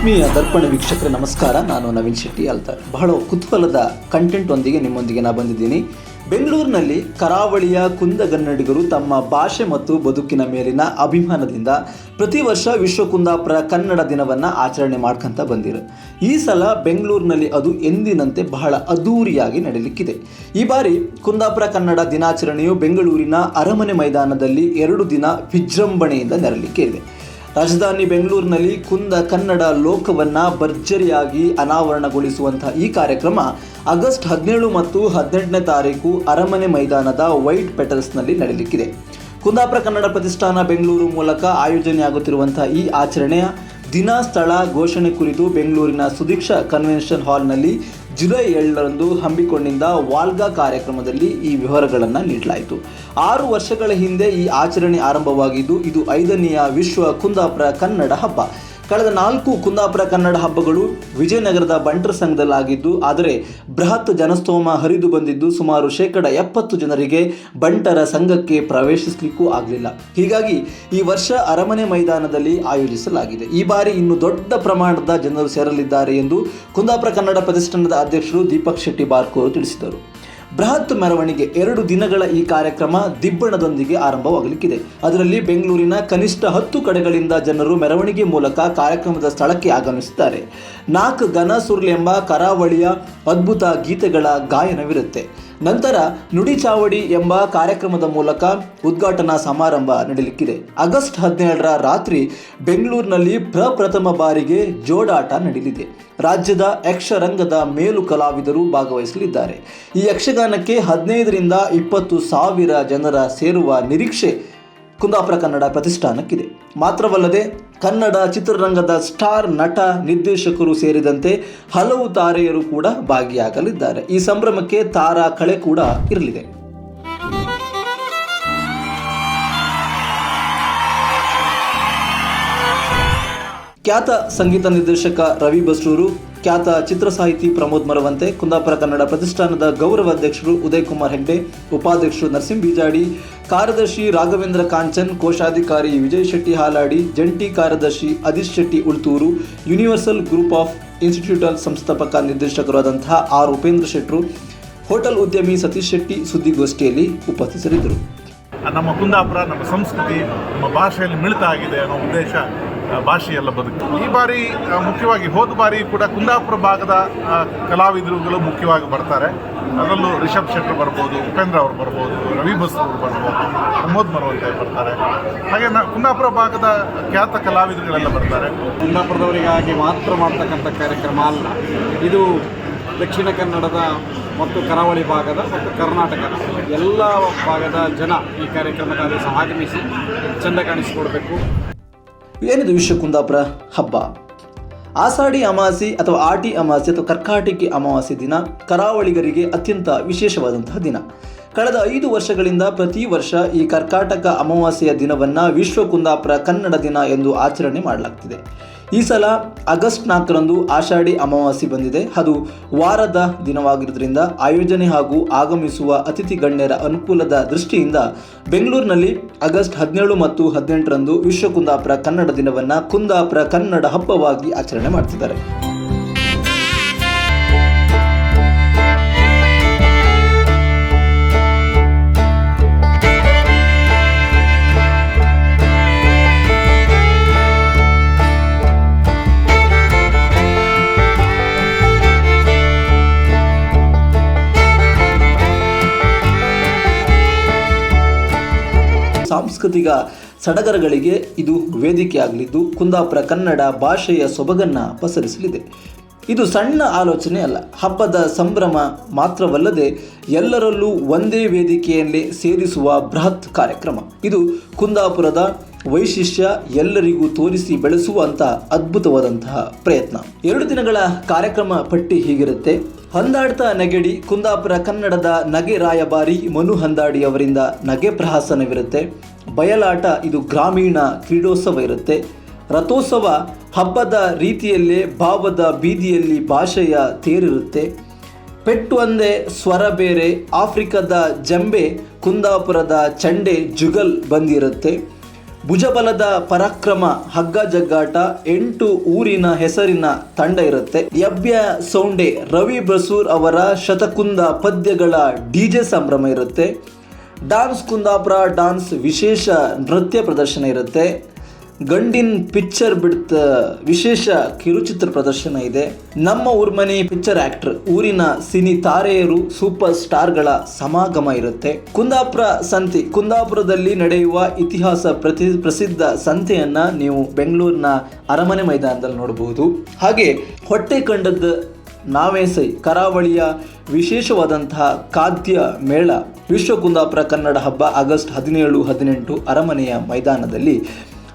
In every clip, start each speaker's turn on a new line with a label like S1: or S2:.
S1: ಆತ್ಮೀಯ ದರ್ಪಣ ವೀಕ್ಷಕರ, ನಮಸ್ಕಾರ. ನಾನು ನವೀನ್ ಶೆಟ್ಟಿ ಅಲ್ತಾರ್ ಬಹಳ ಕುತೂಹಲದ ಕಂಟೆಂಟ್ ಒಂದಿಗೆ ನಿಮ್ಮೊಂದಿಗೆ ನಾನು ಬಂದಿದ್ದೀನಿ. ಬೆಂಗಳೂರಿನಲ್ಲಿ ಕರಾವಳಿಯ ಕುಂದಗನ್ನಡಿಗರು ತಮ್ಮ ಭಾಷೆ ಮತ್ತು ಬದುಕಿನ ಮೇಲಿನ ಅಭಿಮಾನದಿಂದ ಪ್ರತಿ ವರ್ಷ ವಿಶ್ವ ಕುಂದಾಪುರ ಕನ್ನಡ ದಿನವನ್ನು ಆಚರಣೆ ಮಾಡ್ಕಂತ ಬಂದಿರು. ಈ ಸಲ ಬೆಂಗಳೂರಿನಲ್ಲಿ ಅದು ಎಂದಿನಂತೆ ಬಹಳ ಅದ್ದೂರಿಯಾಗಿ ನಡೆಯಲಿಕ್ಕಿದೆ ಈ ಬಾರಿ ಕುಂದಾಪುರ ಕನ್ನಡ ದಿನಾಚರಣೆಯು ಬೆಂಗಳೂರಿನ ಅರಮನೆ ಮೈದಾನದಲ್ಲಿ ಎರಡು ದಿನ ವಿಜೃಂಭಣೆಯಿಂದ ನೆರಲಿಕ್ಕೆ ಇದೆ ರಾಜಧಾನಿ ಬೆಂಗಳೂರಿನಲ್ಲಿ ಕುಂದ ಕನ್ನಡ ಲೋಕವನ್ನ ಭರ್ಜರಿಯಾಗಿ ಅನಾವರಣಗೊಳಿಸುವಂತಹ ಈ ಕಾರ್ಯಕ್ರಮ ಆಗಸ್ಟ್ ಹದಿನೇಳು ಮತ್ತು ಹದಿನೆಂಟನೇ ತಾರೀಕು ಅರಮನೆ ಮೈದಾನದ ವೈಟ್ ಪೆಟಲ್ಸ್ನಲ್ಲಿ ನಡೆಯಲಿಕ್ಕಿದೆ. ಕುಂದಾಪುರ ಕನ್ನಡ ಪ್ರತಿಷ್ಠಾನ ಬೆಂಗಳೂರು ಮೂಲಕ ಆಯೋಜನೆಯಾಗುತ್ತಿರುವಂತಹ ಈ ಆಚರಣೆಯ ದಿನ ಸ್ಥಳ ಘೋಷಣೆ ಕುರಿತು ಬೆಂಗಳೂರಿನ ಸುದೀಕ್ಷ ಕನ್ವೆನ್ಷನ್ ಹಾಲ್ನಲ್ಲಿ ಜುಲೈ ಏಳರಂದು ಹಮ್ಮಿಕೊಂಡಿದ್ದ ವಾಲ್ಗಾ ಕಾರ್ಯಕ್ರಮದಲ್ಲಿ ಈ ವಿವರಗಳನ್ನು ನೀಡಲಾಯಿತು. ಆರು ವರ್ಷಗಳ ಹಿಂದೆ ಈ ಆಚರಣೆ ಆರಂಭವಾಗಿದ್ದು, ಇದು ಐದನೆಯ ವಿಶ್ವ ಕುಂದಾಪುರ ಕನ್ನಡ ಹಬ್ಬ. ಕಳೆದ ನಾಲ್ಕು ಕುಂದಾಪುರ ಕನ್ನಡ ಹಬ್ಬಗಳು ವಿಜಯನಗರದ ಬಂಟರ ಸಂಘದಲ್ಲಾಗಿದ್ದು, ಆದರೆ ಬೃಹತ್ ಜನಸ್ತೋಮ ಹರಿದು ಬಂದಿದ್ದು ಸುಮಾರು ಶೇಕಡ ಎಪ್ಪತ್ತು ಜನರಿಗೆ ಬಂಟರ ಸಂಘಕ್ಕೆ ಪ್ರವೇಶಿಸಲಿಕ್ಕೂ ಆಗಲಿಲ್ಲ. ಹೀಗಾಗಿ ಈ ವರ್ಷ ಅರಮನೆ ಮೈದಾನದಲ್ಲಿ ಆಯೋಜಿಸಲಾಗಿದೆ. ಈ ಬಾರಿ ಇನ್ನು ದೊಡ್ಡ ಪ್ರಮಾಣದ ಜನರು ಸೇರಲಿದ್ದಾರೆ ಎಂದು ಕುಂದಾಪುರ ಕನ್ನಡ ಪ್ರತಿಷ್ಠಾನದ ಅಧ್ಯಕ್ಷರು ದೀಪಕ್ ಶೆಟ್ಟಿ ಬಾರ್ಕೋರು ತಿಳಿಸಿದರು. ಬೃಹತ್ ಮೆರವಣಿಗೆ ಎರಡು ದಿನಗಳ ಈ ಕಾರ್ಯಕ್ರಮ ದಿಬ್ಬಣದೊಂದಿಗೆ ಆರಂಭವಾಗಲಿಕ್ಕಿದೆ. ಅದರಲ್ಲಿ ಬೆಂಗಳೂರಿನ ಕನಿಷ್ಠ ಹತ್ತು ಕಡೆಗಳಿಂದ ಜನರು ಮೆರವಣಿಗೆ ಮೂಲಕ ಕಾರ್ಯಕ್ರಮದ ಸ್ಥಳಕ್ಕೆ ಆಗಮಿಸುತ್ತಾರೆ. ನಾಕ್ ಗನ ಸುರ್ಲೆಂಬ ಕರಾವಳಿಯ ಅದ್ಭುತ ಗೀತೆಗಳ ಗಾಯನವಿರುತ್ತೆ. ನಂತರ ನುಡಿ ಚಾವಡಿ ಎಂಬ ಕಾರ್ಯಕ್ರಮದ ಮೂಲಕ ಉದ್ಘಾಟನಾ ಸಮಾರಂಭ ನಡೆಯಲಿಕ್ಕಿದೆ ಆಗಸ್ಟ್ ಹದಿನೇಳರ ರಾತ್ರಿ ಬೆಂಗಳೂರಿನಲ್ಲಿ ಪ್ರಪ್ರಥಮ ಬಾರಿಗೆ ಜೋಡಾಟ ನಡೆಯಲಿದೆ ರಾಜ್ಯದ ಯಕ್ಷರಂಗದ ಮೇಲು ಕಲಾವಿದರು ಭಾಗವಹಿಸಲಿದ್ದಾರೆ. ಈ ಯಕ್ಷಗಾನಕ್ಕೆ ಹದಿನೈದರಿಂದ ಇಪ್ಪತ್ತು ಸಾವಿರ ಜನರ ಸೇರುವ ನಿರೀಕ್ಷೆ ಕುಂದಾಪುರ ಕನ್ನಡ ಪ್ರತಿಷ್ಠಾನಕ್ಕಿದೆ. ಮಾತ್ರವಲ್ಲದೆ ಕನ್ನಡ ಚಿತ್ರರಂಗದ ಸ್ಟಾರ್ ನಟ, ನಿರ್ದೇಶಕರು ಸೇರಿದಂತೆ ಹಲವು ತಾರೆಯರು ಕೂಡ ಭಾಗಿಯಾಗಲಿದ್ದಾರೆ. ಈ ಸಂಭ್ರಮಕ್ಕೆ ತಾರಾ ಕಳೆ ಕೂಡ ಇರಲಿದೆ. ಖ್ಯಾತ ಸಂಗೀತ ನಿರ್ದೇಶಕ ರವಿ ಬಸ್ರೂರು, ಖ್ಯಾತ ಚಿತ್ರ ಸಾಹಿತಿ ಪ್ರಮೋದ್ ಮರವಂತೆ, ಕುಂದಾಪುರ ಕನ್ನಡ ಪ್ರತಿಷ್ಠಾನದ ಗೌರವ ಅಧ್ಯಕ್ಷರು ಉದಯ್ ಕುಮಾರ್ ಹೆಗ್ಡೆ, ಉಪಾಧ್ಯಕ್ಷರು ನರಸಿಂಹ ಬಿಜಾಡಿ ಕಾರ್ಯದರ್ಶಿ ರಾಘವೇಂದ್ರ ಕಾಂಚನ್, ಕೋಶಾಧಿಕಾರಿ ವಿಜಯ್ ಶೆಟ್ಟಿ ಹಾಲಾಡಿ, ಜಂಟಿ ಕಾರ್ಯದರ್ಶಿ Adeesh Shetty Ultur, universal group of institutional ಸಂಸ್ಥಾಪಕ ನಿರ್ದೇಶಕರಾದಂತಹ ಆರ್ ಉಪೇಂದ್ರ ಶೆಟ್ಟರು ಹೋಟೆಲ್ ಉದ್ಯಮಿ ಸತೀಶ್ ಶೆಟ್ಟಿ ಸುದ್ದಿಗೋಷ್ಠಿಯಲ್ಲಿ ಉಪಸ್ಥಿತರಿದ್ದರು.
S2: ನಮ್ಮ ಕುಂದಾಪುರ, ನಮ್ಮ ಸಂಸ್ಕೃತಿ, ನಮ್ಮ ಭಾಷೆಯಲ್ಲಿ ಮಿಳಿತ ಆಗಿದೆ ಅನ್ನೋ ಉದ್ದೇಶ ಭಾಷೆಯೆಲ್ಲ ಬದುಕು. ಈ ಬಾರಿ ಮುಖ್ಯವಾಗಿ ಹೋದ ಬಾರಿ ಕೂಡ ಕುಂದಾಪುರ ಭಾಗದ ಕಲಾವಿದರುಗಳು ಮುಖ್ಯವಾಗಿ ಬರ್ತಾರೆ. ಅದರಲ್ಲೂ ರಿಷಬ್ ಶೆಟ್ಟರ್ ಬರ್ಬೋದು, ಉಪೇಂದ್ರ ಅವರು ಬರ್ಬೋದು, ರವಿ ಬಸ್ ಅವರು ಬರ್ಬೋದು, ಪ್ರಮೋದ್ ಮರವಂತೆ ಬರ್ತಾರೆ. ಹಾಗೆ ನ, ಕುಂದಾಪುರ ಭಾಗದ ಖ್ಯಾತ ಕಲಾವಿದರುಗಳೆಲ್ಲ ಬರ್ತಾರೆ.
S3: ಕುಂದಾಪುರದವರಿಗಾಗಿ ಮಾತ್ರ ಮಾಡ್ತಕ್ಕಂಥ ಕಾರ್ಯಕ್ರಮ ಅಲ್ಲ. ಇದು ದಕ್ಷಿಣ ಕನ್ನಡದ ಮತ್ತು ಕರಾವಳಿ ಭಾಗದ ಮತ್ತು ಕರ್ನಾಟಕದ ಎಲ್ಲ ಭಾಗದ ಜನ ಈ ಕಾರ್ಯಕ್ರಮದಲ್ಲಿ ಆಗಮಿಸಿ ಚೆಂದ ಕಾಣಿಸಿಕೊಡ್ಬೇಕು.
S1: ಏನಿದು ವಿಶ್ವ ಕುಂದಾಪುರ ಹಬ್ಬ? ಆಷಾಢಿ ಅಮಾವಾಸ್ಯೆ ಅಥವಾ ಆಟಿ ಅಮಾವಾಸ್ಯೆ ಅಥವಾ ಕರ್ಕಾಟಕಿ ಅಮಾವಾಸ್ಯೆ ದಿನ ಕರಾವಳಿಗರಿಗೆ ಅತ್ಯಂತ ವಿಶೇಷವಾದಂತಹ ದಿನ. ಕಳೆದ ಐದು ವರ್ಷಗಳಿಂದ ಪ್ರತಿ ವರ್ಷ ಈ ಕರ್ಕಾಟಕ ಅಮಾವಾಸ್ಯೆಯ ದಿನವನ್ನು ವಿಶ್ವ ಕುಂದಾಪುರ ಕನ್ನಡ ದಿನ ಎಂದು ಆಚರಣೆ ಮಾಡಲಾಗ್ತಿದೆ. ಈ ಸಲ ಆಗಸ್ಟ್ ನಾಲ್ಕರಂದು ಆಷಾಢಿ ಅಮಾವಾಸ್ಯೆ ಬಂದಿದೆ. ಅದು ವಾರದ ದಿನವಾಗಿರೋದ್ರಿಂದ ಆಯೋಜನೆ ಹಾಗೂ ಆಗಮಿಸುವ ಅತಿಥಿ ಗಣ್ಯರ ಅನುಕೂಲದ ದೃಷ್ಟಿಯಿಂದ ಬೆಂಗಳೂರಿನಲ್ಲಿ ಆಗಸ್ಟ್ ಹದಿನೇಳು ಮತ್ತು ಹದಿನೆಂಟರಂದು ವಿಶ್ವ ಕುಂದಾಪುರ ಕನ್ನಡ ದಿನವನ್ನು ಕುಂದಾಪುರ ಕನ್ನಡ ಹಬ್ಬವಾಗಿ ಆಚರಣೆ ಮಾಡ್ತಿದ್ದಾರೆ. ಸಾಂಸ್ಕೃತಿಕ ಸಡಗರಗಳಿಗೆ ಇದು ವೇದಿಕೆಯಾಗಲಿದ್ದು ಕುಂದಾಪುರ ಕನ್ನಡ ಭಾಷೆಯ ಸೊಬಗನ್ನು ಪಸರಿಸಲಿದೆ. ಇದು ಸಣ್ಣ ಆಲೋಚನೆ ಅಲ್ಲ, ಹಬ್ಬದ ಸಂಭ್ರಮ ಮಾತ್ರವಲ್ಲದೆ ಎಲ್ಲರಲ್ಲೂ ಒಂದೇ ವೇದಿಕೆಯಲ್ಲಿ ಸೇರಿಸುವ ಬೃಹತ್ ಕಾರ್ಯಕ್ರಮ. ಇದು ಕುಂದಾಪುರದ ವೈಶಿಷ್ಟ್ಯ ಎಲ್ಲರಿಗೂ ತೋರಿಸಿ ಬೆಳೆಸುವಂಥ ಅದ್ಭುತವಾದಂತಹ ಪ್ರಯತ್ನ. ಎರಡು ದಿನಗಳ ಕಾರ್ಯಕ್ರಮ ಪಟ್ಟಿ ಹೀಗಿರುತ್ತೆ. ಹೊಂದಾಡ್ತ ನಗೆಡಿ ಕುಂದಾಪುರ ಕನ್ನಡದ ನಗೆ ರಾಯಭಾರಿ ಮನು ಹಂದಾಡಿ ಅವರಿಂದ ನಗೆ ಪ್ರಹಸನವಿರುತ್ತೆ. ಬಯಲಾಟ ಇದು ಗ್ರಾಮೀಣ ಕ್ರೀಡೋತ್ಸವ ಇರುತ್ತೆ. ರಥೋತ್ಸವ ಹಬ್ಬದ ರೀತಿಯಲ್ಲೇ ಭಾವದ ಬೀದಿಯಲ್ಲಿ ಭಾಷೆಯ ತೇರಿರುತ್ತೆ. ಪೆಟ್ಟು ಅಂದೆ ಸ್ವರ ಬೇರೆ, ಆಫ್ರಿಕಾದ ಜಂಬೆ, ಕುಂದಾಪುರದ ಚಂಡೆ, ಜುಗಲ್ ಬಂದಿರುತ್ತೆ. ಭುಜಬಲದ ಪರಾಕ್ರಮ, ಹಗ್ಗ ಜಗ್ಗಾಟ, ಎಂಟು ಊರಿನ ಹೆಸರಿನ ತಂಡ ಇರುತ್ತೆ. ಯಬ್ಯ ಸೌಂಡೆ, ರವಿ ಬಸೂರ್ ಅವರ ಶತಕುಂದ ಪದ್ಯಗಳ ಡಿಜೆ ಸಂಭ್ರಮ ಇರುತ್ತೆ. ಡಾನ್ಸ್ ಕುಂದಾಪುರ ಡಾನ್ಸ್ ವಿಶೇಷ ನೃತ್ಯ ಪ್ರದರ್ಶನ ಇರುತ್ತೆ. ಗಂಡಿನ್ ಪಿಕ್ಚರ್ ಬಿಡ್ತ ವಿಶೇಷ ಕಿರುಚಿತ್ರ ಪ್ರದರ್ಶನ ಇದೆ. ನಮ್ಮ ಊರ್ಮನೆ ಪಿಕ್ಚರ್ ಆಕ್ಟರ್, ಊರಿನ ಸಿನಿ ತಾರೆಯರು, ಸೂಪರ್ ಸ್ಟಾರ್ಗಳ ಸಮಾಗಮ ಇರುತ್ತೆ. ಕುಂದಾಪುರ ಸಂತೆ, ಕುಂದಾಪುರದಲ್ಲಿ ನಡೆಯುವ ಇತಿಹಾಸ ಪ್ರತಿ ಪ್ರಸಿದ್ಧ ಸಂತೆಯನ್ನ ನೀವು ಬೆಂಗಳೂರಿನ ಅರಮನೆ ಮೈದಾನದಲ್ಲಿ ನೋಡಬಹುದು ಹಾಗೆ ಹೊಟ್ಟೆ ಕಂಡದ್ದು ನಾವೇ ಸೈ ಕರಾವಳಿಯ ವಿಶೇಷವಾದಂತಹ ಖಾದ್ಯ ಮೇಳ. ವಿಶ್ವ ಕುಂದಾಪುರ ಕನ್ನಡ ಹಬ್ಬ ಆಗಸ್ಟ್ ಹದಿನೇಳು, ಹದಿನೆಂಟು ಅರಮನೆಯ ಮೈದಾನದಲ್ಲಿ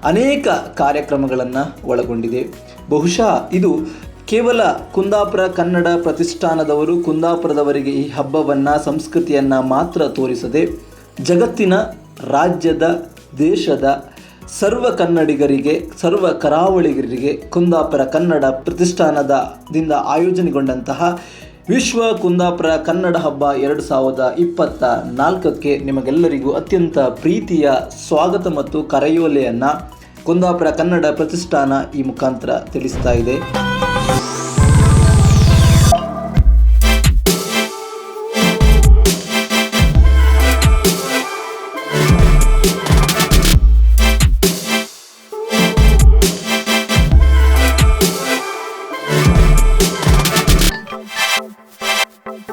S1: ಅನೇಕ ಕಾರ್ಯಕ್ರಮಗಳನ್ನು ಒಳಗೊಂಡಿದೆ. ಬಹುಶಃ ಇದು ಕೇವಲ ಕುಂದಾಪುರ ಕನ್ನಡ ಪ್ರತಿಷ್ಠಾನದವರು ಕುಂದಾಪುರದವರಿಗೆ ಈ ಹಬ್ಬವನ್ನು, ಸಂಸ್ಕೃತಿಯನ್ನು ಮಾತ್ರ ತೋರಿಸದೆ ಜಗತ್ತಿನ ರಾಜ್ಯದ, ದೇಶದ ಸರ್ವ ಕನ್ನಡಿಗರಿಗೆ, ಸರ್ವ ಕರಾವಳಿಗರಿಗೆ ಕುಂದಾಪುರ ಕನ್ನಡ ಪ್ರತಿಷ್ಠಾನದ ದಿಂದ ಆಯೋಜನೆಗೊಂಡಂತಹ ವಿಶ್ವ ಕುಂದಾಪುರ ಕನ್ನಡ ಹಬ್ಬ ಎರಡು ಸಾವಿರದ ಇಪ್ಪತ್ತ ನಾಲ್ಕಕ್ಕೆ ನಿಮಗೆಲ್ಲರಿಗೂ ಅತ್ಯಂತ ಪ್ರೀತಿಯ ಸ್ವಾಗತ ಮತ್ತು ಕರೆಯೋಲೆಯನ್ನು ಕುಂದಾಪುರ ಕನ್ನಡ ಪ್ರತಿಷ್ಠಾನ ಈ ಮುಖಾಂತರ ತಿಳಿಸ್ತಾ ಇದೆ. ಬದುಕಿನ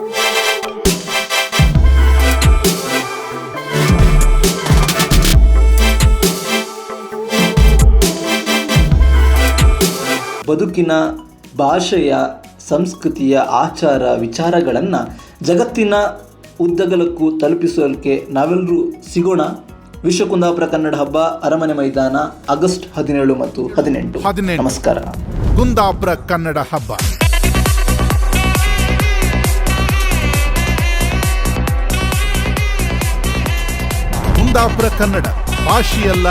S1: ಭಾಷೆಯ ಸಂಸ್ಕೃತಿಯ ಆಚಾರ ವಿಚಾರಗಳನ್ನು ಜಗತ್ತಿನ ಉದ್ದಗಲಕ್ಕೂ ತಲುಪಿಸೋಕೆ ನಾವೆಲ್ಲರೂ ಸಿಗೋಣ. ವಿಶ್ವಕುಂದಾಪುರ ಕನ್ನಡ ಹಬ್ಬ ಅರಮನೆ ಮೈದಾನ ಆಗಸ್ಟ್ ಹದಿನೇಳು ಮತ್ತು
S4: ಹದಿನೆಂಟು.
S1: ನಮಸ್ಕಾರ.
S4: ಕುಂದಾಪುರ ಕನ್ನಡ ಹಬ್ಬ. ಕುಂದಾಪುರ ಕನ್ನಡ. ಭಾಷೆಯಲ್ಲ.